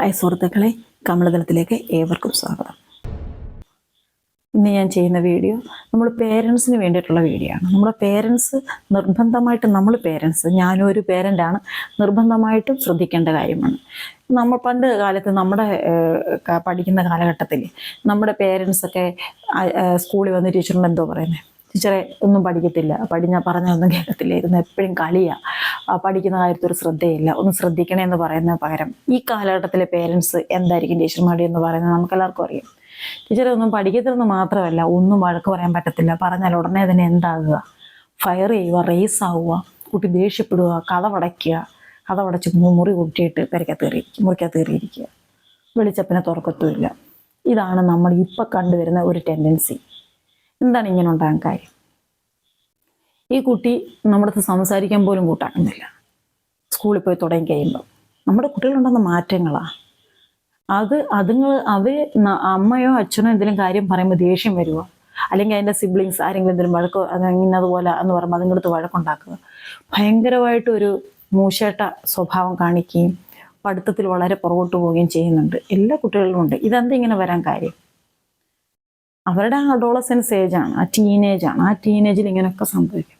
Hi സുഹൃത്തുക്കളെ കമലതലത്തിലേക്ക് ഏവർക്കും സ്വാഗതം. ഇന്ന് ഞാൻ ചെയ്യുന്ന വീഡിയോ നമ്മൾ പേരൻസിന് വേണ്ടിയിട്ടുള്ള വീഡിയോ ആണ്. നമ്മുടെ പേരൻസ് നിർബന്ധമായിട്ട് നമ്മൾ പേരൻസ് ഞാനും ഒരു പേരന്റാണ് നിർബന്ധമായിട്ടും ശ്രദ്ധിക്കേണ്ട കാര്യമാണ്. നമ്മൾ പണ്ട് കാലത്ത് നമ്മുടെ പഠിക്കുന്ന കാലഘട്ടത്തിൽ നമ്മുടെ പേരൻസൊക്കെ സ്കൂളിൽ വന്ന് ടീച്ചറിനോട് എന്തോ പറയുന്നത് ടീച്ചറെ ഒന്നും പഠിക്കത്തില്ല. പഠിഞ്ഞ പറഞ്ഞൊന്നും കേൾക്കത്തില്ലായിരുന്നു എപ്പോഴും കളിയാ. ആ, പഠിക്കുന്ന കാര്യത്തിൽ ഒരു ശ്രദ്ധയില്ല. ഒന്ന് ശ്രദ്ധിക്കണേ എന്ന് പറയുന്ന പകരം ഈ കാലഘട്ടത്തിലെ പേരൻസ് എന്തായിരിക്കും ടീച്ചർമാരുടെ എന്ന് പറയുന്നത് നമുക്കെല്ലാവർക്കും അറിയാം. ടീച്ചറെ ഒന്നും പഠിക്കത്തില്ലെന്ന് മാത്രമല്ല ഒന്നും വഴക്ക് പറയാൻ പറ്റത്തില്ല. പറഞ്ഞാൽ ഉടനെ തന്നെ എന്താകുക? ഫയർ ചെയ്യുക റേസ് ആവുക കുട്ടി ദേഷ്യപ്പെടുക കഥ കഥവടച്ച് മുറി കൂട്ടിയിട്ട് പെരക്കകത്ത് കയറി മുറിക്കകത്ത് കയറിയിരിക്കുക. വെളിച്ചപ്പിനെ തുറക്കത്തുമില്ല. ഇതാണ് നമ്മൾ ഇപ്പം കണ്ടുവരുന്ന ഒരു ടെൻഡൻസി എന്താണ് ഇങ്ങനെ ഉണ്ടാകാൻ കാര്യം? ഈ കുട്ടി നമ്മുടെ അടുത്ത് സംസാരിക്കാൻ പോലും കൂട്ടാക്കുന്നില്ല. സ്കൂളിൽ പോയി തുടങ്ങി കഴിയുമ്പോൾ നമ്മുടെ കുട്ടികളുണ്ടെന്ന മാറ്റങ്ങളാണ് അത് അതുങ്ങൾ അവർ അമ്മയോ അച്ഛനോ എന്തെങ്കിലും കാര്യം പറയുമ്പോൾ ദേഷ്യം വരുമോ അല്ലെങ്കിൽ അതിന്റെ സിബ്ലിങ്സ് ആരെങ്കിലും എന്തെങ്കിലും വഴക്കോ ഇന്നതുപോലെ എന്ന് പറയുമ്പോൾ അതുങ്ങളടുത്ത് വഴക്കുണ്ടാക്കുക. ഭയങ്കരമായിട്ടൊരു മൂശേട്ട സ്വഭാവം കാണിക്കുകയും പഠിത്തത്തിൽ വളരെ പുറകോട്ട് പോവുകയും ചെയ്യുന്നുണ്ട്. എല്ലാ കുട്ടികളിലും ഉണ്ട്. ഇതെന്താ ഇങ്ങനെ വരാൻ കാര്യം? അവരുടെ അഡോളസെൻസ് ഏജാണ് ആ ടീനേജാണ് ആ ടീനേജിൽ ഇങ്ങനെയൊക്കെ സംഭവിക്കും.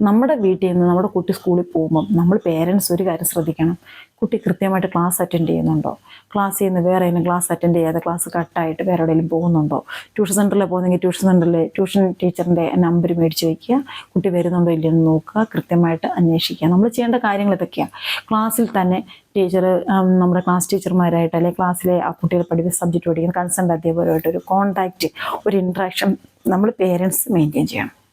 നമ്മുടെ വീട്ടിൽ നിന്ന് നമ്മുടെ കുട്ടി സ്കൂളിൽ പോകുമ്പം നമ്മൾ പേരൻസ് ഒരു കാര്യം ശ്രദ്ധിക്കണം. കുട്ടി കൃത്യമായിട്ട് ക്ലാസ് അറ്റൻഡ് ചെയ്യുന്നുണ്ടോ? ക്ലാസ്സിൽ നിന്ന് വേറെ ഏതെങ്കിലും ക്ലാസ് അറ്റൻഡ് ചെയ്യാതെ ക്ലാസ് കട്ടായിട്ട് വേറെ എവിടെയെങ്കിലും പോകുന്നുണ്ടോ? ട്യൂഷൻ സെന്ററിൽ പോകുന്നെങ്കിൽ ട്യൂഷൻ സെന്ററിൽ ട്യൂഷൻ ടീച്ചറിന്റെ നമ്പർ മേടിച്ച് വയ്ക്കുക കുട്ടി വരുന്നുണ്ടോ ഇല്ലയെന്ന് നോക്കുക. കൃത്യമായിട്ട് അന്വേഷിക്കുക. നമ്മൾ ചെയ്യേണ്ട കാര്യങ്ങൾ ഇതൊക്കെയാണ് ക്ലാസ്സിൽ തന്നെ ടീച്ചർ നമ്മുടെ ക്ലാസ് ടീച്ചർമാരായിട്ട് അല്ലെങ്കിൽ ക്ലാസ്സിലെ ആ കുട്ടികൾ പഠിക്കുന്ന സബ്ജക്റ്റ് പഠിക്കുന്ന കൺസേൺ അധ്യാപകരുമായിട്ട് ഒരു കോൺടാക്റ്റ് ഒരു ഇൻട്രാക്ഷൻ നമ്മൾ പേരൻസ് മെയിന്റെയിൻ ചെയ്യണം.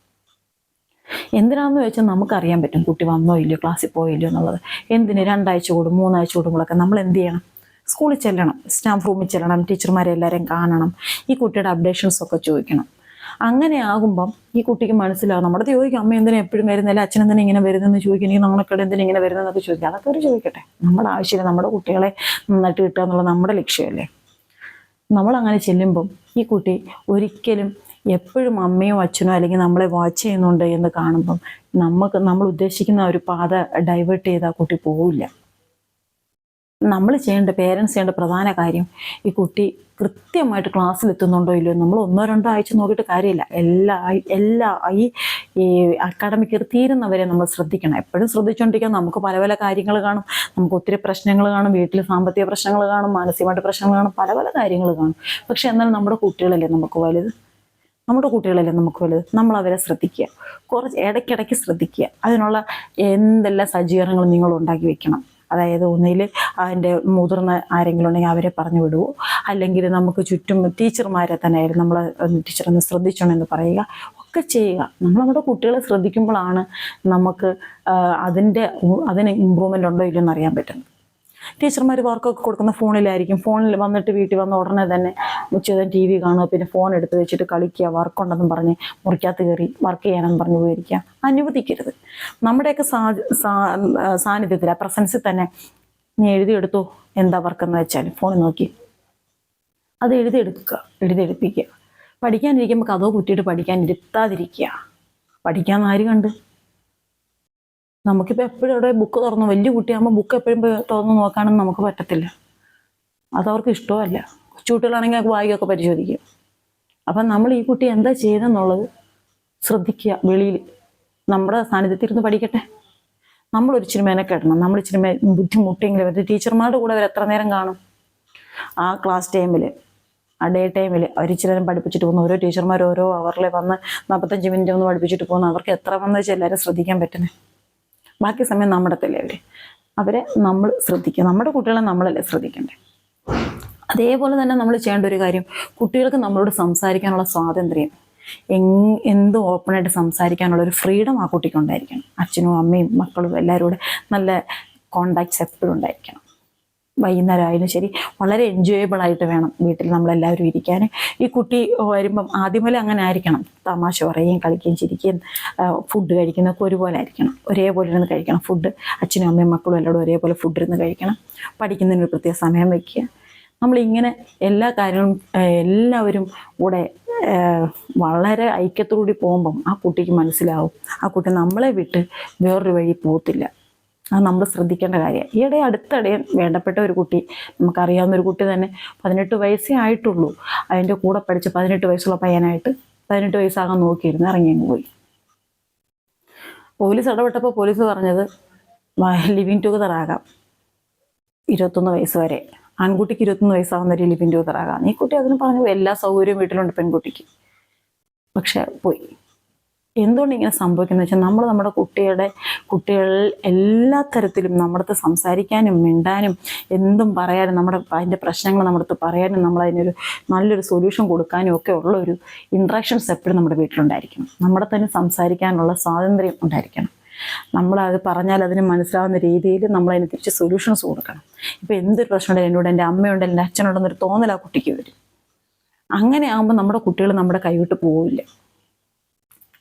എന്തിനാന്ന് വെച്ചാൽ നമുക്കറിയാൻ പറ്റും കുട്ടി വന്നോ ഇല്ലയോ ക്ലാസ്സിൽ പോയില്ലയോ എന്നുള്ളത്. എന്തിന്? രണ്ടാഴ്ച കൂടും മൂന്നാഴ്ച കൂടുമ്പോഴൊക്കെ നമ്മൾ എന്ത് ചെയ്യണം? സ്കൂളിൽ ചെല്ലണം സ്റ്റാഫ് റൂമിൽ ചെല്ലണം ടീച്ചർമാരെ എല്ലാവരെയും കാണണം ഈ കുട്ടിയുടെ അപ്ഡേഷൻസ് ഒക്കെ ചോദിക്കണം. അങ്ങനെ ആകുമ്പം ഈ കുട്ടിക്ക് മനസ്സിലാകും നമ്മുടെ ചോദിക്കും അമ്മ എന്തിനാ എപ്പോഴും വരുന്നില്ല അച്ഛൻ എന്തിനാ ഇങ്ങനെ വരുന്നതെന്ന് ചോദിക്കും എനിക്ക് നമ്മളൊക്കെ എന്തിനാ ഇങ്ങനെ വരുന്നതെന്നൊക്കെ ചോദിക്കും. അതൊക്കെ അവർ ചോദിക്കട്ടെ. നമ്മുടെ ആവശ്യമില്ല നമ്മുടെ കുട്ടികളെ നന്നായിട്ട് കിട്ടുക എന്നുള്ളത് നമ്മുടെ ലക്ഷ്യമല്ലേ? നമ്മൾ അങ്ങനെ ചെല്ലുമ്പം ഈ കുട്ടി ഒരിക്കലും എപ്പോഴും അമ്മയോ അച്ഛനോ അല്ലെങ്കിൽ നമ്മളെ വാച്ച് ചെയ്യുന്നുണ്ട് എന്ന് കാണുമ്പം നമുക്ക് നമ്മൾ ഉദ്ദേശിക്കുന്ന ഒരു പാത ഡൈവേർട്ട് ചെയ്ത് ആ കുട്ടി പോവില്ല. നമ്മൾ ചെയ്യേണ്ട പേരൻസ് ചെയ്യേണ്ട പ്രധാന കാര്യം ഈ കുട്ടി കൃത്യമായിട്ട് ക്ലാസ്സിൽ എത്തുന്നുണ്ടോ ഇല്ലയോ നമ്മൾ ഒന്നോ രണ്ടോ ആഴ്ച നോക്കിയിട്ട് കാര്യമില്ല. എല്ലാ എല്ലാ ഈ ഈ അക്കാഡമിക് ഇയർ തീരുന്നവരെ നമ്മൾ ശ്രദ്ധിക്കണം. എപ്പോഴും ശ്രദ്ധിച്ചുകൊണ്ടിരിക്കാൻ നമുക്ക് പല പല കാര്യങ്ങൾ കാണും. നമുക്ക് ഒത്തിരി പ്രശ്നങ്ങൾ കാണും. വീട്ടിൽ സാമ്പത്തിക പ്രശ്നങ്ങൾ കാണും. മാനസികമായിട്ട് പ്രശ്നങ്ങൾ കാണും. പല പല കാര്യങ്ങൾ കാണും. പക്ഷെ എന്നാലും നമ്മുടെ കുട്ടികളല്ലേ നമുക്ക് വലുത്. നമ്മുടെ കുട്ടികളല്ലേ നമുക്ക് വലുത്? നമ്മൾ അവരെ ശ്രദ്ധിക്കുക. കുറച്ച് ഇടയ്ക്കിടയ്ക്ക് ശ്രദ്ധിക്കുക. അതിനുള്ള എന്തെല്ലാം സജ്ജീകരണങ്ങൾ നിങ്ങൾ ഉണ്ടാക്കി വെക്കണം. അതായത് ഒന്നിൽ അതിന്റെ മുതിർന്ന ആരെങ്കിലും ഉണ്ടെങ്കിൽ അവരെ പറഞ്ഞു വിടുവോ? അല്ലെങ്കിൽ നമുക്ക് ചുറ്റും ടീച്ചർമാരെ തന്നെ നമ്മൾ ടീച്ചർ ഒന്ന് ശ്രദ്ധിച്ചോണം എന്ന് പറയുക. ഒക്കെ ചെയ്യുക. നമ്മൾ നമ്മുടെ കുട്ടികളെ ശ്രദ്ധിക്കുമ്പോഴാണ് നമുക്ക് അതിന്റെ അതിന് ഇമ്പ്രൂവ്മെന്റ് ഉണ്ടോ ഇല്ലയോ എന്ന് അറിയാൻ പറ്റുന്നത്. ടീച്ചർമാർ വർക്കൊക്കെ കൊടുക്കുന്ന ഫോണിലായിരിക്കും. ഫോണിൽ വന്നിട്ട് വീട്ടിൽ വന്ന ഉടനെ തന്നെ ഉച്ചതൻ ടി വി കാണുക പിന്നെ ഫോൺ എടുത്ത് വെച്ചിട്ട് കളിക്കുക വർക്കുണ്ടെന്നും പറഞ്ഞ് മുറിക്കകത്ത് കയറി വർക്ക് ചെയ്യാനെന്ന് പറഞ്ഞ് പോയിരിക്കുക. അനുവദിക്കരുത്. നമ്മുടെയൊക്കെ സാ സാന്നിധ്യത്തിൽ ആ പ്രസൻസിൽ തന്നെ. നീ എഴുതിയെടുത്തോ? എന്താ വർക്കെന്ന് വെച്ചാൽ ഫോണിൽ നോക്കി. അത് എഴുതിയെടുക്കുക എഴുതിയെടുപ്പിക്കുക. പഠിക്കാനിരിക്കുമ്പോൾ കഥോ കുറ്റിയിട്ട് പഠിക്കാൻ ഇരുത്താതിരിക്കുക. പഠിക്കാൻ ആര് കണ്ട്? നമുക്കിപ്പോൾ എപ്പോഴും അവിടെ ബുക്ക് തുറന്നു. വലിയ കുട്ടിയാകുമ്പോൾ ബുക്ക് എപ്പോഴും തുറന്ന് നോക്കാനൊന്നും നമുക്ക് പറ്റത്തില്ല. അതവർക്ക് ഇഷ്ടമല്ല. കൊച്ചുകുട്ടികളാണെങ്കിൽ വായിക്കൊക്കെ പരിശോധിക്കും. അപ്പം നമ്മൾ ഈ കുട്ടി എന്താ ചെയ്തെന്നുള്ളത് ശ്രദ്ധിക്കുക വെളിയിൽ. നമ്മുടെ സാന്നിധ്യത്തിൽ ഇരുന്ന് പഠിക്കട്ടെ. നമ്മൾ ഒരു ഇച്ചിരി മെനക്കെടണം നമ്മൾ ഇച്ചിരി ബുദ്ധിമുട്ടെങ്കിലും അവർ ടീച്ചർമാരുടെ കൂടെ അവർ എത്ര നേരം കാണും? ആ ക്ലാസ് ടൈമിൽ ആ ഡേ ടൈമിൽ അവർ ഇച്ചിരി നേരം പഠിപ്പിച്ചിട്ട് പോകുന്ന ഓരോ ടീച്ചർമാർ ഓരോ അവറിൽ വന്ന് നാൽപ്പത്തഞ്ച് മിനിറ്റ് ഒന്ന് പഠിപ്പിച്ചിട്ട് പോകുന്നു അവർക്ക് എത്ര വന്നു വെച്ചാൽ എല്ലാവരും ശ്രദ്ധിക്കാൻ പറ്റുന്നത് ബാക്കി സമയം നമ്മുടെ തല്ലേ അവർ അവരെ നമ്മൾ ശ്രദ്ധിക്കുക. നമ്മുടെ കുട്ടികളെ നമ്മളല്ലേ ശ്രദ്ധിക്കേണ്ടത് അതേപോലെ തന്നെ നമ്മൾ ചെയ്യേണ്ട ഒരു കാര്യം കുട്ടികൾക്ക് നമ്മളോട് സംസാരിക്കാനുള്ള സ്വാതന്ത്ര്യം. എന്ത് ഓപ്പണായിട്ട് സംസാരിക്കാനുള്ള ഒരു ഫ്രീഡം ആ കുട്ടിക്ക് ഉണ്ടായിരിക്കണം. അച്ഛനും അമ്മയും മക്കളും എല്ലാവരും കൂടെ നല്ല കോണ്ടാക്ട്സ് എപ്പോഴും ഉണ്ടായിരിക്കണം. വൈകുന്നേരം ആയാലും ശരി വളരെ എൻജോയബിൾ ആയിട്ട് വേണം വീട്ടിൽ നമ്മളെല്ലാവരും ഇരിക്കാൻ ഈ കുട്ടി വരുമ്പം ആദ്യമേ അങ്ങനെ ആയിരിക്കണം. തമാശ പറയുകയും കളിക്കുകയും ചിരിക്കുകയും ഫുഡ് കഴിക്കുന്നതൊക്കെ ഒരുപോലെ ആയിരിക്കണം. ഒരേപോലെ ഇരുന്ന് കഴിക്കണം ഫുഡ് അച്ഛനും അമ്മയും മക്കളും എല്ലാവരും ഒരേപോലെ ഫുഡ് ഇരുന്ന് കഴിക്കണം. പഠിക്കുന്നതിന് ഒരു പ്രത്യേക സമയം വയ്ക്കുക. നമ്മളിങ്ങനെ എല്ലാ കാര്യങ്ങളും എല്ലാവരും കൂടെ വളരെ ഐക്യത്തോടുകൂടി പോകുമ്പം ആ കുട്ടിക്ക് മനസ്സിലാവും. ആ കുട്ടി നമ്മളെ വിട്ട് വേറൊരു വഴി പോകത്തില്ല. അത് നമ്മൾ ശ്രദ്ധിക്കേണ്ട കാര്യം. ഈയിടെ അടുത്തിടെ വേണ്ടപ്പെട്ട ഒരു കുട്ടി നമുക്കറിയാവുന്ന ഒരു കുട്ടി തന്നെ പതിനെട്ട് വയസ്സേ ആയിട്ടുള്ളൂ. അതിന്റെ കൂടെ പഠിച്ച പതിനെട്ട് വയസ്സുള്ള പയ്യനായിട്ട് പതിനെട്ട് വയസ്സാകാൻ നോക്കിയിരുന്നു ഇറങ്ങിയങ്ങ് പോയി. പോലീസ് ഇടപെട്ടപ്പോൾ പോലീസ് പറഞ്ഞത് ലിവിങ് ടുഗദർ ആകാം. ഇരുപത്തൊന്ന് വയസ്സ് വരെ. ആൺകുട്ടിക്ക് ഇരുപത്തൊന്ന് വയസ്സാകുന്ന ഒരു ലിവിങ് ടുഗദർ ആകാം. ഈ കുട്ടി അതിന് പറഞ്ഞു എല്ലാ സൗകര്യവും വീട്ടിലുണ്ട് പെൺകുട്ടിക്ക്. പക്ഷെ പോയി. എന്തുകൊണ്ട് ഇങ്ങനെ സംഭവിക്കുന്നത് വെച്ചാൽ നമ്മൾ നമ്മുടെ കുട്ടികളുടെ കുട്ടികൾ എല്ലാ തരത്തിലും നമ്മുടെ സംസാരിക്കാനും മിണ്ടാനും എന്തും പറയാനും നമ്മുടെ അതിന്റെ പ്രശ്നങ്ങൾ നമ്മുടെ അടുത്ത് പറയാനും നമ്മൾ അതിനൊരു നല്ലൊരു സൊല്യൂഷൻ കൊടുക്കാനും ഒക്കെ ഉള്ള ഒരു ഇൻട്രാക്ഷൻസ് എപ്പോഴും നമ്മുടെ വീട്ടിലുണ്ടായിരിക്കണം. നമ്മുടെ തന്നെ സംസാരിക്കാനുള്ള സ്വാതന്ത്ര്യം ഉണ്ടായിരിക്കണം. നമ്മളത് പറഞ്ഞാൽ അതിന് മനസ്സിലാവുന്ന രീതിയിൽ നമ്മൾ അതിന് തിരിച്ച് സൊല്യൂഷൻസ് കൊടുക്കണം. ഇപ്പം എന്തൊരു പ്രശ്നമുണ്ടെങ്കിലും എന്നോട് എന്റെ അമ്മയുണ്ട് എന്റെ അച്ഛനുണ്ടെന്നൊരു തോന്നൽ ആ കുട്ടിക്ക് വരും. അങ്ങനെ ആകുമ്പോൾ നമ്മുടെ കുട്ടികൾ നമ്മുടെ കൈവിട്ട് പോവില്ല.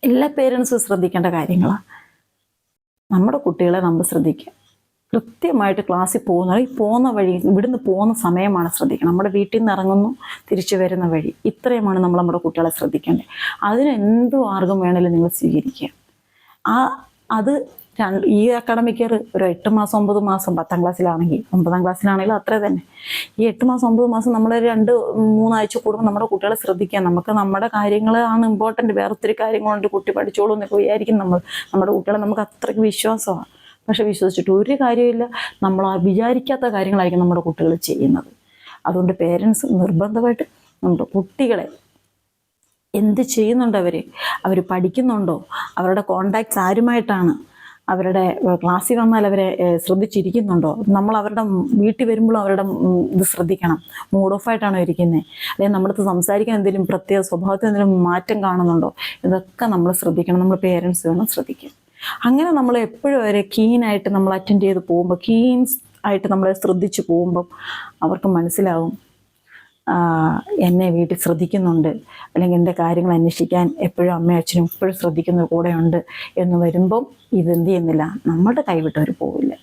എല്ലാ പേരൻസും ശ്രദ്ധിക്കേണ്ട കാര്യങ്ങളാണ് നമ്മുടെ കുട്ടികളെ നമ്മൾ ശ്രദ്ധിക്കുക. കൃത്യമായിട്ട് ക്ലാസ്സിൽ പോകുന്ന ഈ പോകുന്ന വഴി ഇവിടുന്ന് പോകുന്ന സമയമാണ് ശ്രദ്ധിക്കുക. നമ്മുടെ വീട്ടിൽ നിന്ന് ഇറങ്ങുന്നു തിരിച്ചു വരുന്ന വഴി. ഇത്രയുമാണ് നമ്മൾ നമ്മുടെ കുട്ടികളെ ശ്രദ്ധിക്കേണ്ടത്. അതിന് എന്ത് മാർഗം വേണമെങ്കിലും നിങ്ങൾ സ്വീകരിക്കുക. ആ അത് ഈ അക്കാഡമിക് ഇയർ ഒരു എട്ട് മാസം ഒമ്പത് മാസം പത്താം ക്ലാസ്സിലാണെങ്കിൽ ഒമ്പതാം ക്ലാസ്സിലാണെങ്കിലും അത്ര തന്നെ. ഈ എട്ട് മാസം ഒമ്പത് മാസം നമ്മൾ രണ്ട് മൂന്നാഴ്ച കൂടുമ്പോൾ നമ്മുടെ കുട്ടികളെ ശ്രദ്ധിക്കാം നമുക്ക് നമ്മുടെ കാര്യങ്ങളാണ് ഇമ്പോർട്ടന്റ് വേറെ ഒത്തിരി കാര്യങ്ങളുണ്ട്. കുട്ടി പഠിച്ചോളൂ എന്നൊക്കെ വിചാരിക്കും നമ്മൾ. നമ്മുടെ കുട്ടികളെ നമുക്ക് അത്രയ്ക്ക് വിശ്വാസമാണ്. പക്ഷെ വിശ്വസിച്ചിട്ട് ഒരു കാര്യമില്ല നമ്മൾ വിചാരിക്കാത്ത കാര്യങ്ങളായിരിക്കും നമ്മുടെ കുട്ടികൾ ചെയ്യുന്നത്. അതുകൊണ്ട് പേരൻസ് നിർബന്ധമായിട്ട് നമ്മുടെ കുട്ടികളെ എന്ത് ചെയ്യുന്നുണ്ട് അവർ അവർ പഠിക്കുന്നുണ്ടോ? അവരുടെ കോണ്ടാക്ട്സ് ആരുമായിട്ടാണ് അവരുടെ ക്ലാസ്സിൽ വന്നാൽ അവരെ ശ്രദ്ധിച്ചിരിക്കുന്നുണ്ടോ? നമ്മൾ അവരുടെ വീട്ടിൽ വരുമ്പോഴും അവരുടെ ഇത് ശ്രദ്ധിക്കണം. മൂഡ് ഓഫ് ആയിട്ടാണോ ഇരിക്കുന്നത് അല്ലെങ്കിൽ നമ്മുടെ അടുത്ത് സംസാരിക്കാൻ എന്തെങ്കിലും പ്രത്യേക സ്വഭാവത്തിൽ എന്തെങ്കിലും മാറ്റം കാണുന്നുണ്ടോ? ഇതൊക്കെ നമ്മൾ ശ്രദ്ധിക്കണം. നമ്മൾ പേരൻസ് വേണം ശ്രദ്ധിക്കാൻ. അങ്ങനെ നമ്മൾ എപ്പോഴും അവരെ കീനായിട്ട് നമ്മൾ അറ്റൻഡ് ചെയ്ത് പോകുമ്പോൾ കീൻസ് ആയിട്ട് നമ്മളെ ശ്രദ്ധിച്ച് പോകുമ്പം അവർക്ക് മനസ്സിലാവും എന്നെ വീട്ടിൽ ശ്രദ്ധിക്കുന്നുണ്ട്. അല്ലെങ്കിൽ എന്റെ കാര്യങ്ങൾ അന്വേഷിക്കാൻ എപ്പോഴും അമ്മയും അച്ഛനും എപ്പോഴും ശ്രദ്ധിക്കുന്ന കൂടെയുണ്ട് എന്ന് വരുമ്പം ഇതെന്ത് ചെയ്യുന്നില്ല നമ്മുടെ കൈവിട്ടവർ പോവില്ല.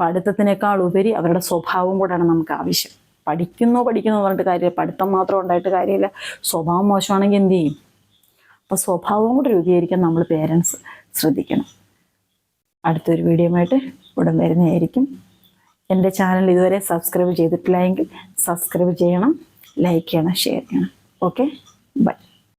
പഠിത്തത്തിനേക്കാൾ ഉപരി അവരുടെ സ്വഭാവം കൂടെയാണ് നമുക്ക് ആവശ്യം. പഠിക്കുന്നോ പഠിക്കുന്നോ പറഞ്ഞിട്ട് കാര്യമില്ല. പഠിത്തം മാത്രം ഉണ്ടായിട്ട് കാര്യമില്ല. സ്വഭാവം മോശമാണെങ്കിൽ എന്ത് ചെയ്യും? അപ്പോൾ സ്വഭാവം കൂടെ രൂപീകരിക്കാൻ നമ്മൾ പേരൻസ് ശ്രദ്ധിക്കണം. അടുത്തൊരു വീഡിയോ ആയിട്ട് ഉടൻ വരുന്നതായിരിക്കും. എന്റെ ചാനൽ ഇതുവരെ സബ്സ്ക്രൈബ് ചെയ്തിട്ടില്ല എങ്കിൽ സബ്സ്ക്രൈബ് ചെയ്യണം ലൈക്ക് ചെയ്യണം ഷെയർ ചെയ്യണം. Okay bye